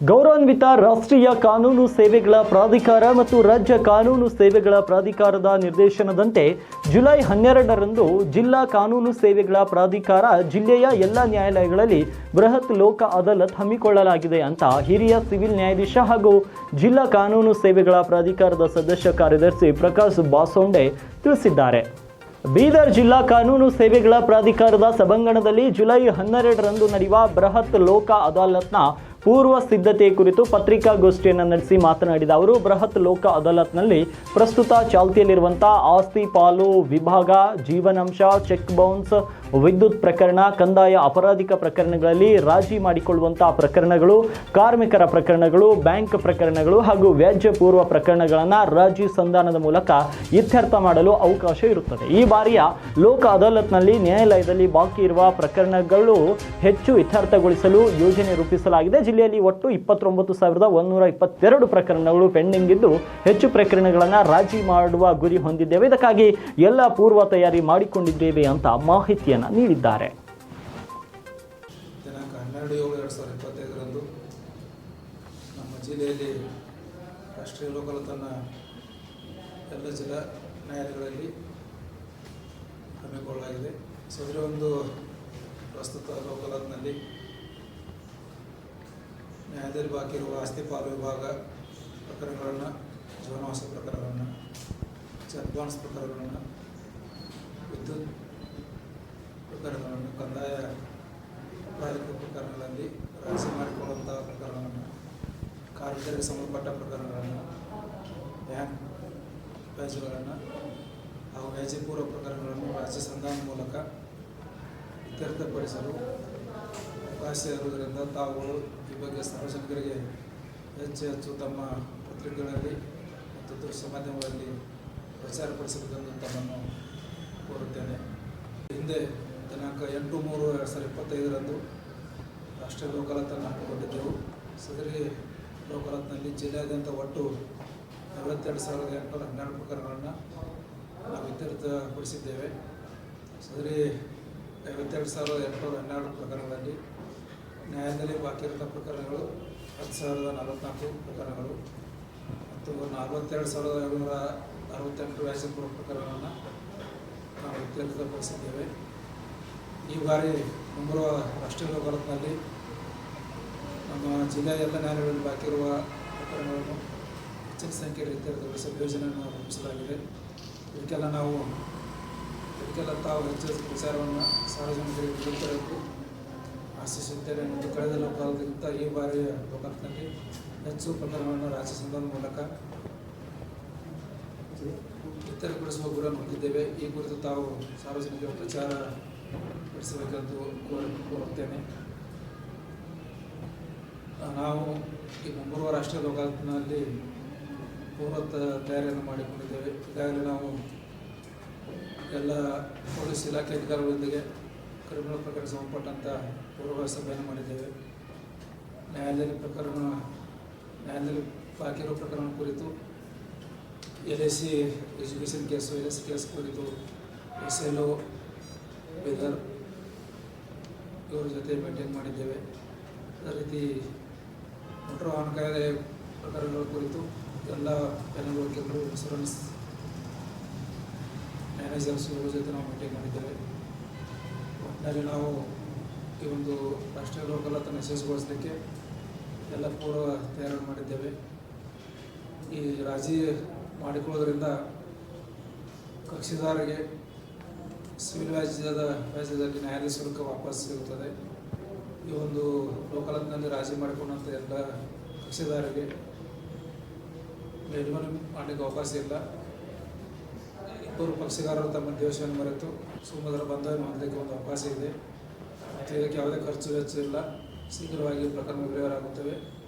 ಗೌರವಾನ್ವಿತ ರಾಷ್ಟ್ರೀಯ ಕಾನೂನು ಸೇವೆಗಳ ಪ್ರಾಧಿಕಾರ ಮತ್ತು ರಾಜ್ಯ ಕಾನೂನು ಸೇವೆಗಳ ಪ್ರಾಧಿಕಾರದ ನಿರ್ದೇಶನದಂತೆ ಜುಲೈ ಹನ್ನೆರಡರಂದು ಜಿಲ್ಲಾ ಕಾನೂನು ಸೇವೆಗಳ ಪ್ರಾಧಿಕಾರ ಜಿಲ್ಲೆಯ ಎಲ್ಲ ನ್ಯಾಯಾಲಯಗಳಲ್ಲಿ ಬೃಹತ್ ಲೋಕ ಅದಾಲತ್ ಹಮ್ಮಿಕೊಳ್ಳಲಾಗಿದೆ ಅಂತ ಹಿರಿಯ ಸಿವಿಲ್ ನ್ಯಾಯಾಧೀಶ ಹಾಗೂ ಜಿಲ್ಲಾ ಕಾನೂನು ಸೇವೆಗಳ ಪ್ರಾಧಿಕಾರದ ಸದಸ್ಯ ಕಾರ್ಯದರ್ಶಿ ಪ್ರಕಾಶ್ ಬಾಸೊಂಡೆ ತಿಳಿಸಿದ್ದಾರೆ. ಬೀದರ್ ಜಿಲ್ಲಾ ಕಾನೂನು ಸೇವೆಗಳ ಪ್ರಾಧಿಕಾರದ ಸಭಾಂಗಣದಲ್ಲಿ ಜುಲೈ ಹನ್ನೆರಡರಂದು ನಡೆಯುವ ಬೃಹತ್ ಲೋಕ ಅದಾಲತ್ನ ಪೂರ್ವ ಸಿದ್ಧತೆ ಕುರಿತು ಪತ್ರಿಕಾಗೋಷ್ಠಿಯನ್ನು ನಡೆಸಿ ಮಾತನಾಡಿದ ಅವರು, ಬೃಹತ್ ಲೋಕ ಅದಾಲತ್ನಲ್ಲಿ ಪ್ರಸ್ತುತ ಚಾಲ್ತಿಯಲ್ಲಿರುವಂತಹ ಆಸ್ತಿ, ಪಾಲು, ವಿಭಾಗ, ಜೀವನಾಂಶ, ಚೆಕ್ ಬೌನ್ಸ್, ವಿದ್ಯುತ್ ಪ್ರಕರಣ, ಕಂದಾಯ ಅಪರಾಧಿಕ ಪ್ರಕರಣಗಳಲ್ಲಿ ರಾಜಿ ಮಾಡಿಕೊಳ್ಳುವಂತಹ ಪ್ರಕರಣಗಳು, ಕಾರ್ಮಿಕರ ಪ್ರಕರಣಗಳು, ಬ್ಯಾಂಕ್ ಪ್ರಕರಣಗಳು ಹಾಗೂ ವ್ಯಾಜ್ಯ ಪೂರ್ವ ಪ್ರಕರಣಗಳನ್ನು ರಾಜಿ ಸಂಧಾನದ ಮೂಲಕ ಇತ್ಯರ್ಥ ಮಾಡಲು ಅವಕಾಶ ಇರುತ್ತದೆ. ಈ ಬಾರಿಯ ಲೋಕ ಅದಾಲತ್ನಲ್ಲಿ ನ್ಯಾಯಾಲಯದಲ್ಲಿ ಬಾಕಿ ಇರುವ ಪ್ರಕರಣಗಳು ಹೆಚ್ಚು ಇತ್ಯರ್ಥಗೊಳಿಸಲು ಯೋಜನೆ ರೂಪಿಸಲಾಗಿದೆ. ಜಿಲ್ಲೆಯಲ್ಲಿ ಒಟ್ಟು ಇಪ್ಪತ್ತೊಂಬತ್ತು ಸಾವಿರದ ಒಂದೂರ ಇಪ್ಪತ್ತೆರಡು ಪ್ರಕರಣಗಳು ಪೆಂಡಿಂಗ್ ಇದ್ದು ಹೆಚ್ಚು ಪ್ರಕರಣಗಳನ್ನು ರಾಜಿ ಮಾಡುವ ಗುರಿ ಹೊಂದಿದ್ದೇವೆ. ಇದಕ್ಕಾಗಿ ಎಲ್ಲ ಪೂರ್ವ ತಯಾರಿ ಮಾಡಿಕೊಂಡಿದ್ದೇವೆ ಅಂತ ಮಾಹಿತಿಯನ್ನು ನೀಡಿದ್ದಾರೆ. ಜಿಲ್ಲೆಯಲ್ಲಿ ರಾಷ್ಟ್ರೀಯ ಲೋಕಾಯುಕ್ತನ ಎಲ್ಲ ಜಿಲ್ಲಾ ನ್ಯಾಯಾಲಯಗಳಲ್ಲಿ ಹಮ್ಮಿಕೊಳ್ಳಲಾಗಿದೆ. ಸೊ ಇದರ ಒಂದು ಪ್ರಸ್ತುತ ಲೋಕಾಯುಕ್ತನಲ್ಲಿ ನ್ಯಾಯಾಲಯದಲ್ಲಿ ಬಾಕಿ ಇರುವ ಆಸ್ತಿ ಪಾಲು ವಿಭಾಗ ಪ್ರಕರಣಗಳನ್ನು ಜೀವನವಾಸ ಪ್ರಕರಣಗಳನ್ನು ಚೆಕ್ ಬಾನ್ಸ್ ಪ್ರಕರಣಗಳನ್ನು, ವಿದ್ಯುತ್ ಪ್ರಕರಣಗಳನ್ನು, ಕಂದಾಯ ಅಪರಾಧಿಕ ಪ್ರಕರಣಗಳಲ್ಲಿ ರಾಜ್ಯ ಮಾಡಿಕೊಳ್ಳುವಂತಹ ಪ್ರಕರಣಗಳನ್ನು, ಕಾರ್ಮಿಕರಿಗೆ ಸಂಬಂಧಪಟ್ಟ ಪ್ರಕರಣಗಳನ್ನು, ಬ್ಯಾಂಕ್ ವ್ಯಾಜ್ಯಗಳನ್ನು ಹಾಗೂ ವ್ಯಾಜ್ಯಪೂರ್ವ ಪ್ರಕರಣಗಳನ್ನು ರಾಜ್ಯ ಸಂಧಾನ ಮೂಲಕ ಇತ್ಯರ್ಥಪಡಿಸಲು ಅವಕಾಶ ಇರುವುದರಿಂದ ತಾವುಗಳು ಈ ಬಗ್ಗೆ ಸಾರ್ವಜನಿಕರಿಗೆ ಹೆಚ್ಚು ಹೆಚ್ಚು ತಮ್ಮ ಪತ್ರಿಕೆಗಳಲ್ಲಿ ಮತ್ತು ದೃಶ್ಯ ಮಾಧ್ಯಮಗಳಲ್ಲಿ ಪ್ರಚಾರಪಡಿಸಬೇಕೆಂದು ತಮ್ಮನ್ನು ಕೋರುತ್ತೇನೆ. ಹಿಂದೆ ದಿನಾಂಕ ಎಂಟು ಮೂರು ಎರಡು ಸಾವಿರದ ಇಪ್ಪತ್ತೈದರಂದು ರಾಷ್ಟ್ರೀಯ ಲೋಕಾಯುಕ್ತನ್ನು ಹಾಕಿಕೊಂಡಿದ್ದೆವು. ಸದರಿ ಲೋಕಾಲತ್ನಲ್ಲಿ ಜಿಲ್ಲೆಯಾದ್ಯಂತ ಒಟ್ಟು ನಲವತ್ತೆರಡು ಸಾವಿರದ ಎಂಟುನೂರ ಹನ್ನೆರಡು ಪ್ರಕರಣಗಳನ್ನು ನಾವು ಇತ್ಯರ್ಥಪಡಿಸಿದ್ದೇವೆ ಸದರಿ ಐವತ್ತೆರಡು ಸಾವಿರದ ಎಂಟುನೂರ ಹನ್ನೆರಡು ಪ್ರಕರಣಗಳಲ್ಲಿ ನ್ಯಾಯಾಲಯದಲ್ಲಿ ಬಾಕಿ ಇರುವ ಪ್ರಕರಣಗಳು ಹತ್ತು ಸಾವಿರದ ನಲವತ್ತ್ನಾಲ್ಕು ಪ್ರಕರಣಗಳು ಮತ್ತು ನಲವತ್ತೆರಡು ಸಾವಿರದ ಏಳುನೂರ ಅರವತ್ತೆಂಟು ವ್ಯಾಜ್ಯಪೂರ್ವ ಪ್ರಕರಣಗಳನ್ನು ನಾವು ಇತ್ಯರ್ಥಪಡಿಸಿದ್ದೇವೆ. ಈ ಬಾರಿ ಮುಂಬರುವ ರಾಷ್ಟ್ರೀಯ ಭಾರತದಲ್ಲಿ ನಮ್ಮ ಜಿಲ್ಲೆಯ ಎಲ್ಲ ನ್ಯಾಯಾಲಯಗಳಲ್ಲಿ ಬಾಕಿ ಇರುವ ಪ್ರಕರಣಗಳನ್ನು ಹೆಚ್ಚಿನ ಸಂಖ್ಯೆಯಲ್ಲಿ ಇತ್ಯರ್ಥಗೊಳಿಸಲು ಯೋಜನೆಯನ್ನು ರೂಪಿಸಲಾಗಿದೆ. ಇದಕ್ಕೆಲ್ಲ ನಾವು ಇದಕ್ಕೆಲ್ಲ ತಾವು ಹೆಚ್ಚು ಪ್ರಚಾರವನ್ನು ಸಾರ್ವಜನಿಕರಿಗೆ ಬಿಡುತ್ತಿರಬೇಕು ಆಶಿಸುತ್ತೇನೆ ಮತ್ತು ಕಳೆದ ಲೋಕಾಲಕ್ಕಿಂತ ಈ ಬಾರಿಯ ಲೋಕಾಲದಲ್ಲಿ ಹೆಚ್ಚು ಪ್ರಕರಣಗಳನ್ನು ರಾಜ್ಯ ಸಂಘದ ಮೂಲಕ ಇತ್ಯರ್ಥಗೊಳಿಸುವ ಗುರಿಯನ್ನು ಹೊಂದಿದ್ದೇವೆ. ಈ ಕುರಿತು ತಾವು ಸಾರ್ವಜನಿಕರ ಪ್ರಚಾರ ನಡೆಸಬೇಕೆಂದು ಕೋರ ಕೋರುತ್ತೇನೆ. ನಾವು ಈ ಮುಂಬರುವ ರಾಷ್ಟ್ರೀಯ ಲೋಕಾಲಿನಲ್ಲಿ ಪೂರ್ವ ತಯಾರಿಯನ್ನು ಮಾಡಿಕೊಂಡಿದ್ದೇವೆ. ಈಗಾಗಲೇ ನಾವು ಎಲ್ಲ ಪೊಲೀಸ್ ಇಲಾಖೆ ಅಧಿಕಾರಿಗಳೊಂದಿಗೆ ಕ್ರಿಮಿನಲ್ ಪ್ರಕರಣ ಸಂಬಂಧಪಟ್ಟಂಥ ಪೂರ್ವ ಸಭೆಯನ್ನು ಮಾಡಿದ್ದೇವೆ. ನ್ಯಾಯಾಲಯದ ಪ್ರಕರಣ ನ್ಯಾಯಾಲಯದಲ್ಲಿ ಬಾಕಿ ಇರೋ ಪ್ರಕರಣ ಕುರಿತು L I C education case, L S case ಕುರಿತು ಎಸ್ ಎಲ್ ಒ, ಬೀದರ್ ಇವರ ಜೊತೆ ಮೇಂಟೈನ್ ಮಾಡಿದ್ದೇವೆ. ಅದೇ ರೀತಿ ಮೋಟರ್ ವಾಹನ ಕಾಯ್ದೆ ಪ್ರಕರಣಗಳ ಕುರಿತು ಎಲ್ಲ ಪ್ಯಾನಲ್ ವಕೀಲರು ಇನ್ಶೂರೆನ್ಸ್ ಮ್ಯಾನೇಜರ್ಸ್ ಇವರ ಜೊತೆ ನಾವು ಮೀಟಿಂಗ್ ಮಾಡಿದ್ದೇವೆ. ಒಟ್ಟಿನಲ್ಲಿ ನಾವು ಈ ಒಂದು ರಾಷ್ಟ್ರೀಯ ಲೋಕಲತನ ಯಶಸ್ವಿಗೊಳಿಸಲಿಕ್ಕೆ ಎಲ್ಲ ಪೂರ್ವ ತಯಾರು ಮಾಡಿದ್ದೇವೆ. ಈ ರಾಜಿ ಮಾಡಿಕೊಳ್ಳೋದ್ರಿಂದ ಕಕ್ಷಿದಾರರಿಗೆ ಸಿವಿಲ್ ವ್ಯಾಜ್ಯದ ವ್ಯಾಜ್ಯದಲ್ಲಿ ನ್ಯಾಯಾಲಯ ಶುಲ್ಕ ವಾಪಸ್ ಸಿಗುತ್ತದೆ. ಈ ಒಂದು ಲೋಕಲತ್ನಲ್ಲಿ ರಾಜಿ ಮಾಡಿಕೊಂಡಂಥ ಎಲ್ಲ ಕಕ್ಷಿದಾರರಿಗೆ ಮೇಲ್ಮನೆ ಮಾಡಲಿಕ್ಕೆ ಅವಕಾಶ ಇಲ್ಲ. ಇಬ್ಬರು ಪಕ್ಷಗಾರರು ತಮ್ಮ ದೇವಸ್ಥಾನ ಮರೆತು ಸುಮಧುರ ಬಂಧನ ಮಾಡಲಿಕ್ಕೆ ಒಂದು ಅವಕಾಶ ಇದೆ. ಮತ್ತು ಇದಕ್ಕೆ ಯಾವುದೇ ಖರ್ಚು ವೆಚ್ಚ ಇಲ್ಲ. ಶೀಘ್ರವಾಗಿ ಪ್ರಕರಣ ವಿಲೇವಾರಾಗುತ್ತವೆ